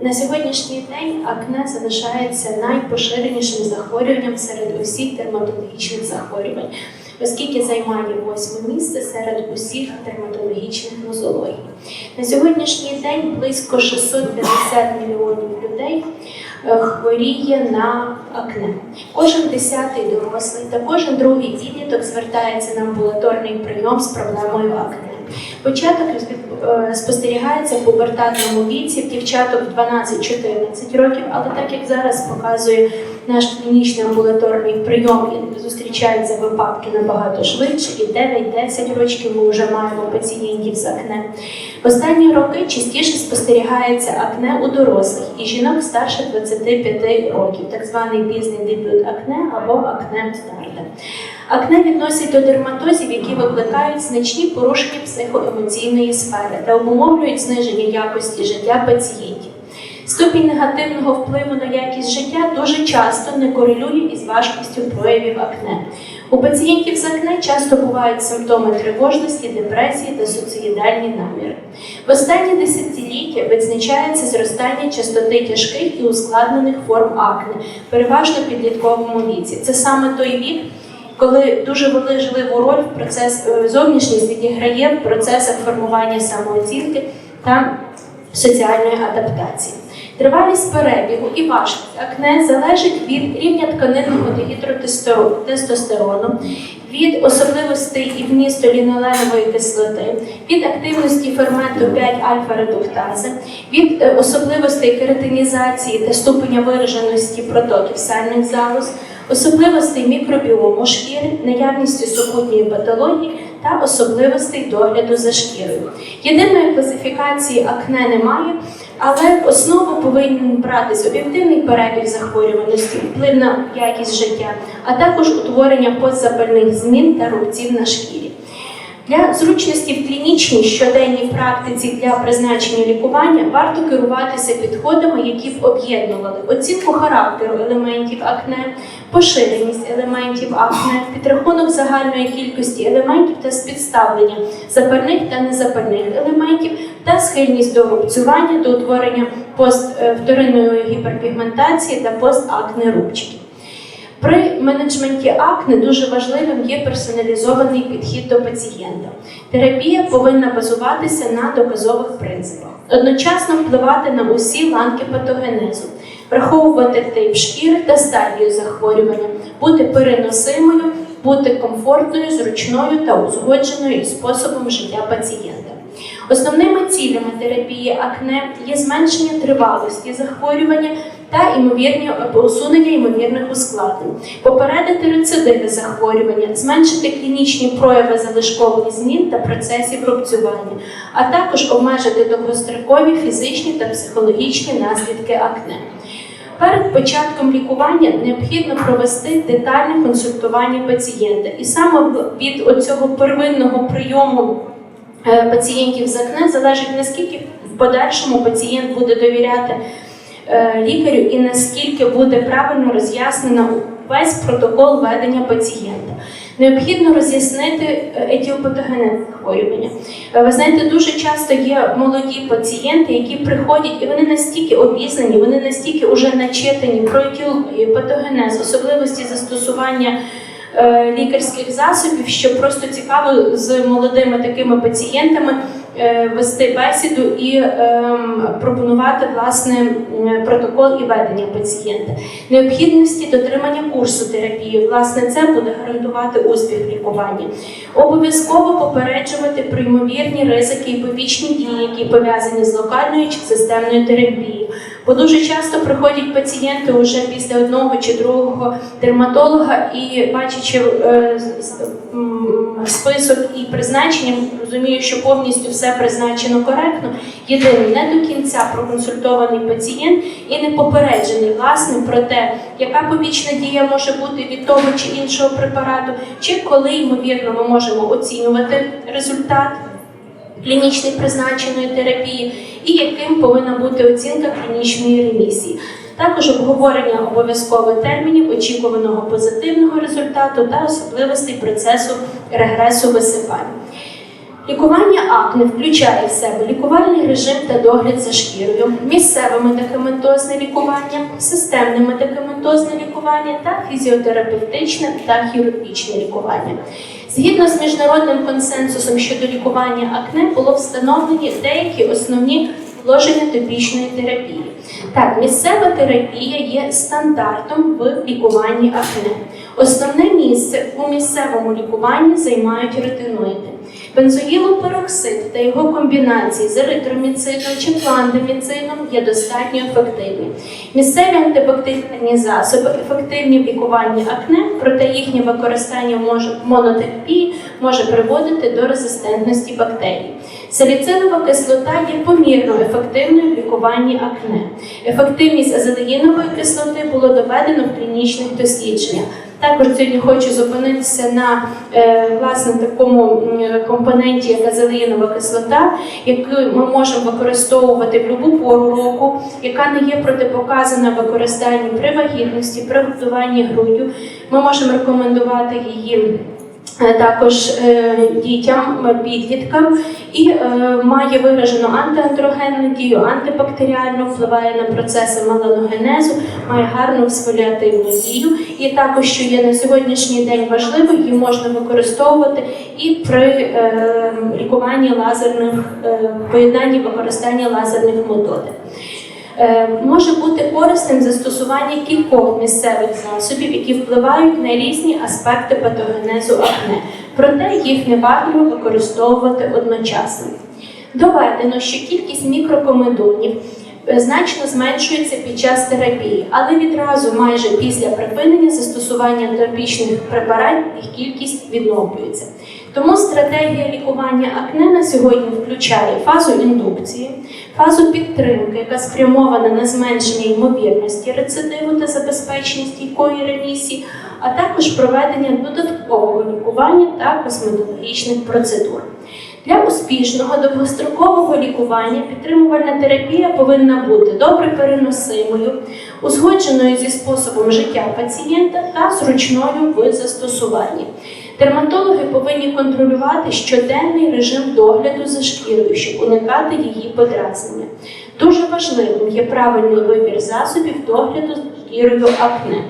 На сьогоднішній день акне залишається найпоширенішим захворюванням серед усіх дерматологічних захворювань, оскільки займає восьме місце серед усіх дерматологічних нозологій. На сьогоднішній день близько 650 мільйонів людей е, хворіє на акне. Кожен десятий дорослий та кожен другий підліток звертається на амбулаторний прийом з проблемою акне. Початок е, спостерігається в пубертатному віці в дівчаток 12-14 років, але так як зараз показує наш клінічний амбулаторний прийом і зустрічаються випадки набагато швидше, і 9-10 років ми вже маємо пацієнтів з акне. В останні роки частіше спостерігається акне у дорослих і жінок старше 25 років, так званий пізній дебют акне або акне старте. Акне відносять до дерматозів, які викликають значні порушення психоемоційної сфери та обумовлюють зниження якості життя пацієнтів. Ступінь негативного впливу на якість життя дуже часто не корелює із важкістю проявів акне. У пацієнтів з акне часто бувають симптоми тривожності, депресії та суїцидальні наміри. В останні десятиліття відзначається зростання частоти тяжких і ускладнених форм акне, переважно в підлітковому віці. Це саме той вік, коли дуже важливу роль в процес е, зовнішність відіграє в процесах формування самооцінки та соціальної адаптації. Тривалість перебігу і важкість акне залежить від рівня тканинного дегідротестостерону, від особливостей і вмісту ліноленової кислоти, від активності ферменту 5 альфа-редуктази, від е, особливостей кератинізації та ступеня вираженості протоків сальних залоз, особливостей мікробіому шкіри, наявності супутньої патології та особливостей догляду за шкірою. Єдиної класифікації акне немає, але в основу повинен братись об'єктивний перебіг захворюваності, вплив на якість життя, а також утворення постзапальних змін та рубців на шкірі. Для зручності в клінічній щоденній практиці для призначення лікування варто керуватися підходами, які б об'єднували оцінку характеру елементів акне, поширеність елементів акне, підрахунок загальної кількості елементів та спідставлення запальних та незапальних елементів та схильність до рубцювання, до утворення пост е, гіперпігментації та постакне рубчиків. При менеджменті акне дуже важливим є персоналізований підхід до пацієнта. Терапія повинна базуватися на доказових принципах, одночасно впливати на усі ланки патогенезу, враховувати тип шкіри та стадію захворювання, бути переносимою, бути комфортною, зручною та узгодженою із способом життя пацієнта. Основними цілями терапії акне є зменшення тривалості захворювання та імовірні усунення ймовірних ускладнень, попередити рецидиви захворювання, зменшити клінічні прояви залишкових змін та процесів рубцювання, а також обмежити довгострокові фізичні та психологічні наслідки акне. Перед початком лікування необхідно провести детальне консультування пацієнта, і саме від цього первинного прийому е, пацієнтів з акне залежить наскільки в подальшому пацієнт буде довіряти е, лікарю і наскільки буде правильно роз'яснено весь протокол ведення пацієнта. Необхідно роз'яснити е, етіопатогенез захворювання. Е, Ви знаєте, дуже часто є молоді пацієнти, які приходять, і вони настільки обізнані, вони настільки вже начитані про етіопатогенез, особливості застосування е, лікарських засобів, що просто цікаво з молодими такими пацієнтами е, вести бесіду і ем, пропонувати власне протокол і ведення пацієнта. Необхідності дотримання курсу терапії. Власне, це буде гарантувати успіх лікування. Обов'язково попереджувати про ймовірні ризики і побічні дії, які пов'язані з локальною чи системною терапією. Бо дуже часто приходять пацієнти вже після одного чи другого дерматолога і бачачи е, список і призначення, розумію, що повністю все призначено коректно. Єдине, не до кінця проконсультований пацієнт і не попереджений власне про те, яка побічна дія може бути від того чи іншого препарату, чи коли ймовірно ми можемо оцінювати результат клінічної призначеної терапії і яким повинна бути оцінка клінічної ремісії. Також обговорення обов'язково термінів очікуваного позитивного результату та особливостей процесу регресу висипання. Лікування акне включає в себе лікувальний режим та догляд за шкірою, місцеве медикаментозне лікування, системне медикаментозне лікування та фізіотерапевтичне та хірургічне лікування. Згідно з міжнародним консенсусом щодо лікування акне було встановлені деякі основні вложення топічної терапії. Так, місцева терапія є стандартом в лікуванні акне. Основне місце у місцевому лікуванні займають ретиноїди. Бензоїлопероксид та його комбінації з еритроміцином чи кландаміцином є достатньо ефективні. Місцеві антибактеріальні засоби ефективні в лікуванні акне, проте їхнє використання монотерапії може приводити до резистентності бактерій. Саліцилова кислота є помірно ефективною в лікуванні акне. Ефективність азелеїнової кислоти було доведено в клінічних дослідженнях. Також сьогодні хочу зупинитися на е, власне такому компоненті, як азелеїнова кислота, яку ми можемо використовувати в будь-яку пору року, яка не є протипоказана в використанні при вагітності, при готуванні груддю. Ми можемо рекомендувати її. Е, Також е, дітям, е, підліткам і має виражену антиандрогенну дію, антибактеріальну, впливає на процеси меланогенезу, має гарну ексфоліативну дію. І також, що є на сьогоднішній день важливо, її можна використовувати і при лікуванні лазерних поєднанні використання лазерних методик. Е, Може бути корисним застосування кількох місцевих засобів, які впливають на різні аспекти патогенезу акне, проте їх не варто використовувати одночасно. Доведено, що кількість мікрокомедонів е, значно зменшується під час терапії, але відразу майже після припинення застосування тропічних препаратів їх кількість відновлюється. Тому стратегія лікування акне на сьогодні включає фазу індукції, фазу підтримки, яка спрямована на зменшення ймовірності рецидиву та забезпечення стійкої ремісії, а також проведення додаткового лікування та косметологічних процедур. Для успішного довгострокового лікування підтримувальна терапія повинна бути добре переносимою, узгодженою зі способом життя пацієнта та зручною в застосуванні. Дерматологи повинні контролювати щоденний режим догляду за шкірою, щоб уникати її подразнення. Дуже важливим є правильний вибір засобів догляду за шкірою акне.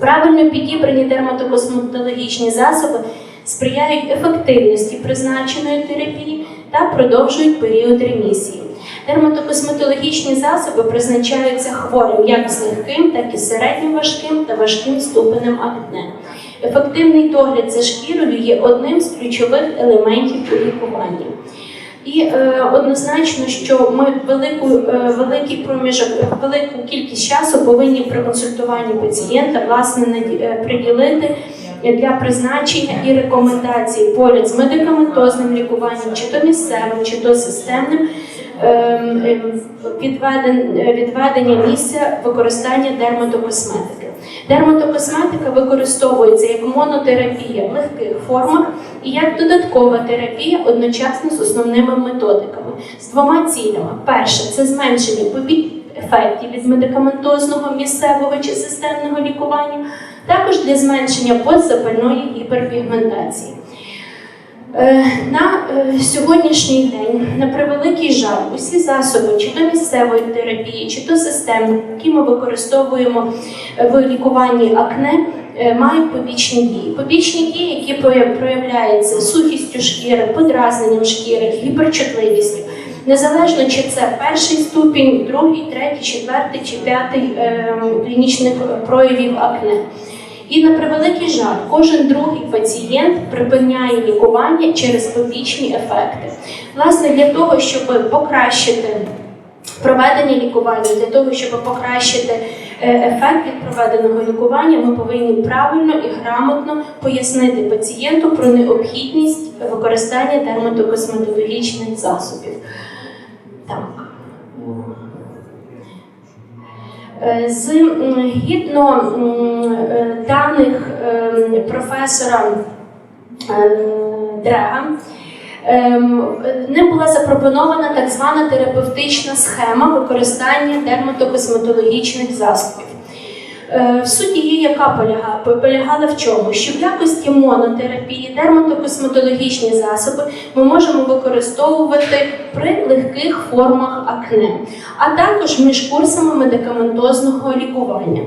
Правильно підібрані дерматокосметологічні засоби сприяють ефективності призначеної терапії та продовжують період ремісії. Дерматокосметологічні засоби призначаються хворим як з легким, так і середньо важким та важким ступенем акне. Ефективний догляд за шкірою є одним з ключових елементів у лікуванні. І е, однозначно, що ми велику, е, великий проміжок, велику кількість часу повинні при консультуванні пацієнта власне е, приділити для призначення і рекомендацій поряд з медикаментозним лікуванням, чи то місцевим, чи то системним. ем, ем, е, відведення місця використання дерматокосметики. Дерматокосметика використовується як монотерапія в легких формах і як додаткова терапія одночасно з основними методиками. З двома цілями: перше це зменшення побіг ефектів від медикаментозного місцевого чи системного лікування, також для зменшення постзапальної гіперпігментації. Е, На е, сьогоднішній день, на превеликий жаль, усі засоби, чи то місцевої терапії, чи то системні, які ми використовуємо е, в лікуванні акне, мають побічні дії. Побічні дії, які прояв- проявляються сухістю шкіри, подразненням шкіри, гіперчутливістю. Незалежно чи це перший ступінь, другий, третій, четвертий чи п'ятий е, клінічних проявів акне. І на превеликий жаль, кожен другий пацієнт припиняє лікування через побічні ефекти. Власне, для того, щоб покращити проведення лікування, для того, щоб покращити е, ефект від проведеного лікування, ми повинні правильно і грамотно пояснити пацієнту про необхідність використання дерматокосметологічних засобів. Так. Е, З гідно е, даних ем, професора е, Дрега ем, не була запропонована так звана терапевтична схема використання дерматокосметологічних засобів. Е, В суті її яка полягала? полягала в чому? Що в якості монотерапії дерматокосметологічні засоби ми можемо використовувати при легких формах акне, а також між курсами медикаментозного лікування.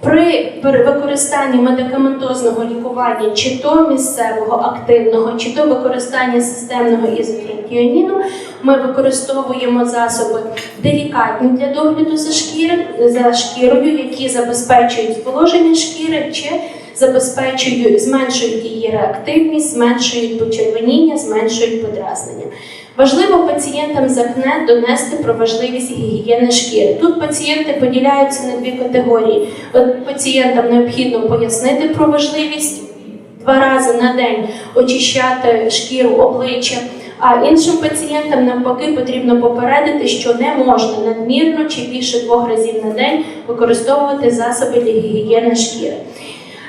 При використанні медикаментозного лікування, чи то місцевого активного, чи то використання системного ізотретіоніну, ми використовуємо засоби делікатні для догляду за шкіри, за шкірою, які забезпечують зволоження шкіри чи забезпечують, зменшують її реактивність, зменшують почервоніння, зменшують подразнення. Важливо пацієнтам з акне донести про важливість гігієни шкіри. Тут пацієнти поділяються на дві категорії. От Пацієнтам необхідно пояснити про важливість два рази на день очищати шкіру обличчя. А іншим пацієнтам навпаки потрібно попередити, що не можна надмірно чи більше двох разів на день використовувати засоби для гігієни шкіри.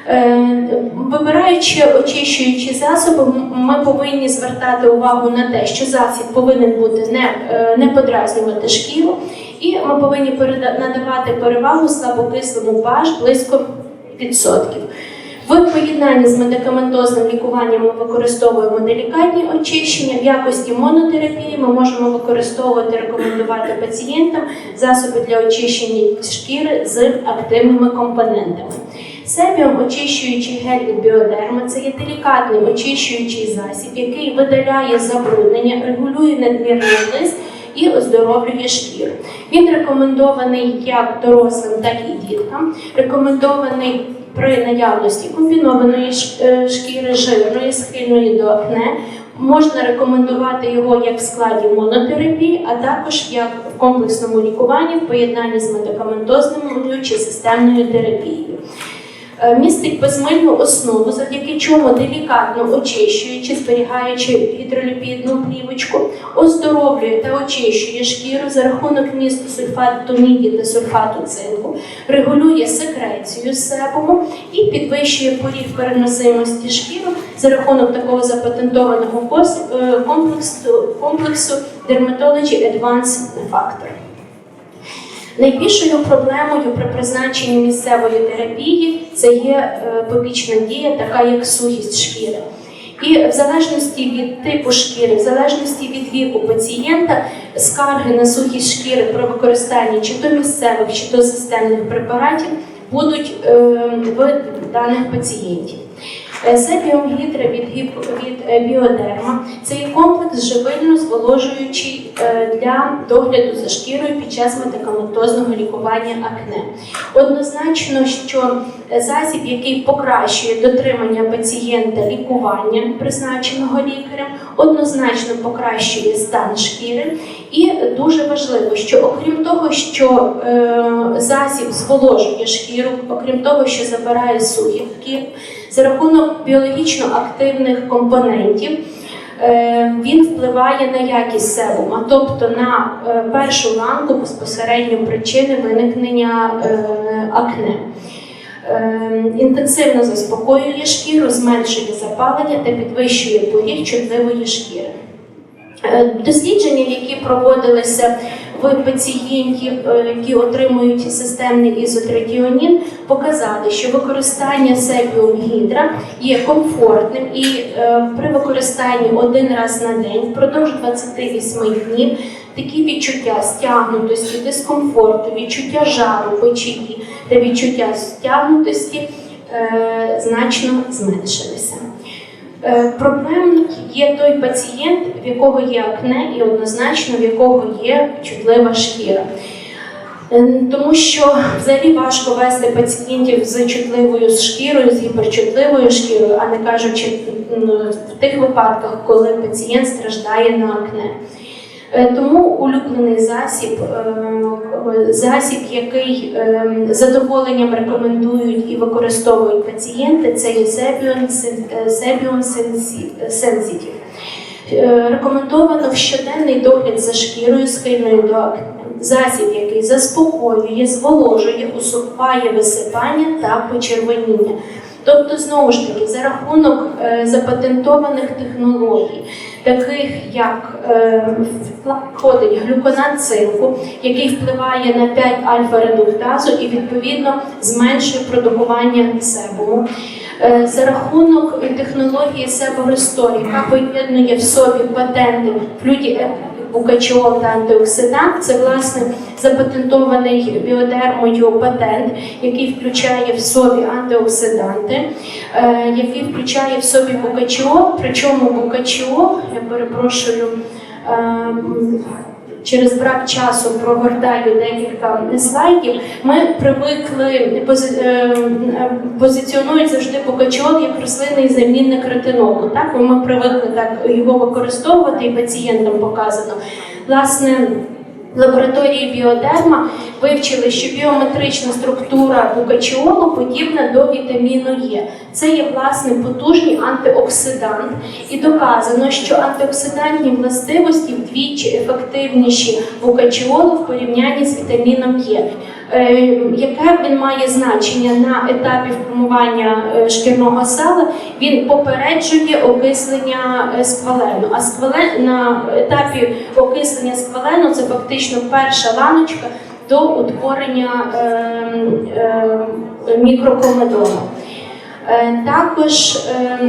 Е, Вибираючи очищуючі засоби, ми повинні звертати увагу на те, що засіб повинен бути не, е, не подразнювати шкіру, і ми повинні надавати перевагу слабокислому pH близько відсотків. В поєднанні з медикаментозним лікуванням ми використовуємо делікатні очищення. В якості монотерапії ми можемо використовувати, рекомендувати пацієнтам засоби для очищення шкіри з активними компонентами. Себіум очищуючий гель від біодерма це є делікатний очищуючий засіб, який видаляє забруднення, регулює надмірний лист і оздоровлює шкіру. Він рекомендований як дорослим, так і діткам. Рекомендований при наявності комбінованої е, шкіри жирної, схильної до акне. Можна рекомендувати його як в складі монотерапії, а також як в комплексному лікуванні в поєднанні з медикаментозною чи системною терапією. Е, Містить безмильну основу, завдяки чому делікатно очищуючи, зберігаючи гідроліпідну плівочку, оздоровлює та очищує шкіру за рахунок місту сульфату міді та сульфату цинку, регулює секрецію себуму і підвищує поріг переносимості шкіри за рахунок такого запатентованого е, комплексу, комплексу Dermatology Advanced Factor. Найбільшою проблемою при призначенні місцевої терапії це є е, побічна дія, така як сухість шкіри. І в залежності від типу шкіри, в залежності від віку пацієнта, скарги на сухість шкіри при використанні чи то місцевих, чи то системних препаратів будуть е, в даних пацієнтів. Е, Себіум гідра від, від е, біодерма це є комплекс живильно зволожуючий е, для догляду за шкірою під час медикаментозного лікування акне. Однозначно, що засіб, який покращує дотримання пацієнта лікування, призначеного лікарем, однозначно покращує стан шкіри. І дуже важливо, що окрім того, що засіб зволожує шкіру, окрім того, що забирає сухівки, за рахунок біологічно активних компонентів. е, Він впливає на якість себума, тобто на е, першу ланку безпосередньо причини виникнення е, акне. Інтенсивно заспокоює шкіру, зменшує запалення та підвищує поріг чутливої шкіри. Дослідження, які проводилися в пацієнтів, е, які отримують системний ізотретіонін, показали, що використання себіум гідра є комфортним і е, при використанні один раз на день впродовж 28 днів такі відчуття стягнутості, дискомфорту, відчуття жару, печії та відчуття стягнутості е, значно зменшилися. Е, Проблемним є той пацієнт, в якого є акне, і однозначно в якого є чутлива шкіра. Е, Тому що взагалі важко вести пацієнтів з чутливою шкірою, з гіперчутливою шкірою, а не кажучи в тих випадках, коли пацієнт страждає на акне. Е, Тому улюблений засіб, е, засіб, який е, задоволенням рекомендують і використовують пацієнти, це є Sensi- Sensitive. Рекомендовано щоденний догляд за шкірою схильною до акне. Засіб, який заспокоює, зволожує, усуває висипання та почервоніння. Тобто, знову ж таки, за рахунок е, запатентованих технологій, таких як е, входить глюконат який впливає на 5 альфа-редуктазу і відповідно зменшує продукування себуму. Е, За рахунок технології себорестор, яка поєднує в собі патенти флюді та антиоксидант, це власне запатентований біодермою патент, який включає в собі антиоксиданти, е, який включає в собі букачіол, причому букачіол, я перепрошую. Через брак часу прогортаю декілька слайдів. Ми привикли е, е, позиціонують завжди букачол як рослинний замінник ретинолу. Так ми привикли так його використовувати і пацієнтам показано. Власне. Лабораторії біодерма вивчили, що біометрична структура букачіолу подібна до вітаміну Е. Це є власне потужний антиоксидант, і доказано, що антиоксидантні властивості вдвічі ефективніші букачіолу в порівнянні з вітаміном Е. Е, Яке він має значення на етапі формування е, шкірного сала? Він попереджує окислення е, сквалену. А сквален на етапі окислення сквалену це фактично перша ланочка до утворення е, е, мікрокомедону. Е, Також е,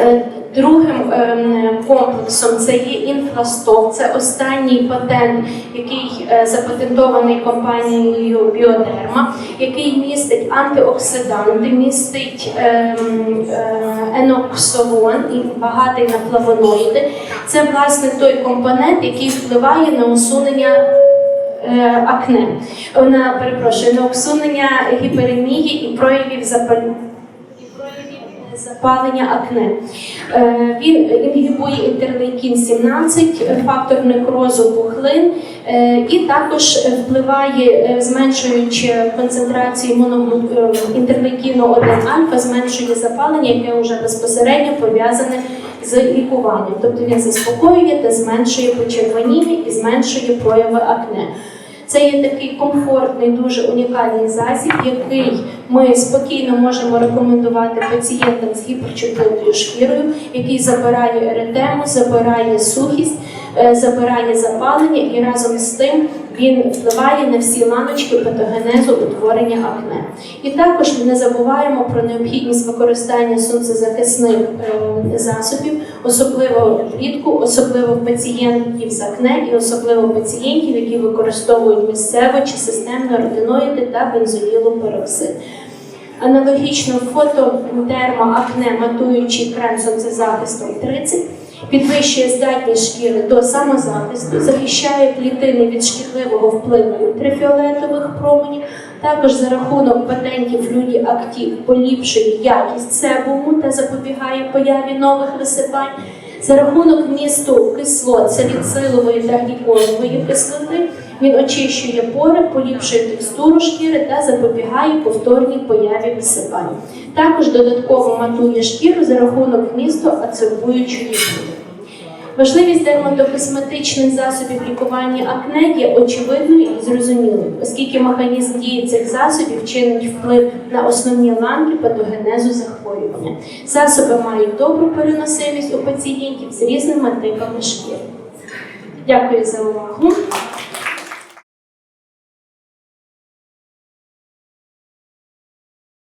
е, другим е, комплексом це є інфрасток. Це останній патент, який е, запатентований компанією Біодерма, який містить антиоксиданти, містить е, е, і багатий на флавоноїди. Це власне той компонент, який впливає на усунення акне, на перепрошую, на усунення гіперемії і проявів запалення. Запалення акне. Е, Він інгібує інтерлейкін 17, е, фактор некрозу пухлин, е, і також впливає, е, зменшуючи концентрацію інтерлейкіну 1 альфа, зменшує запалення, яке вже безпосередньо пов'язане з лікуванням. Тобто він заспокоює та зменшує почервоніння і зменшує прояви акне. Це є такий комфортний, дуже унікальний засіб, який ми спокійно можемо рекомендувати пацієнтам з гіперчутливою шкірою, який забирає еретему, забирає сухість, забирає запалення і разом з тим він впливає на всі ланочки патогенезу утворення акне. І також не забуваємо про необхідність використання сонцезахисних е, засобів, особливо влітку, особливо пацієнтів з акне і особливо пацієнтів, які використовують місцево чи системно ретиноїди та бензолілопероксид. Аналогічно фотодермоакне матуючий крем сонцезахистом 30 підвищує здатність шкіри до самозахисту, захищає клітини від шкідливого впливу ультрафіолетових променів. Також за рахунок патентів люди актив поліпшує якість себуму та запобігає появі нових висипань. За рахунок вмісту кислот саліцилової та гліколової кислоти він очищує пори, поліпшує текстуру шкіри та запобігає повторній появі висипань. Також додатково матує шкіру за рахунок вмісту ацербуючої води. Важливість дерматокосметичних засобів лікування акне є очевидною і зрозумілою, оскільки механізм дії цих засобів чинить вплив на основні ланки патогенезу захворювання. Засоби мають добру переносимість у пацієнтів з різними типами шкіри. Дякую за увагу.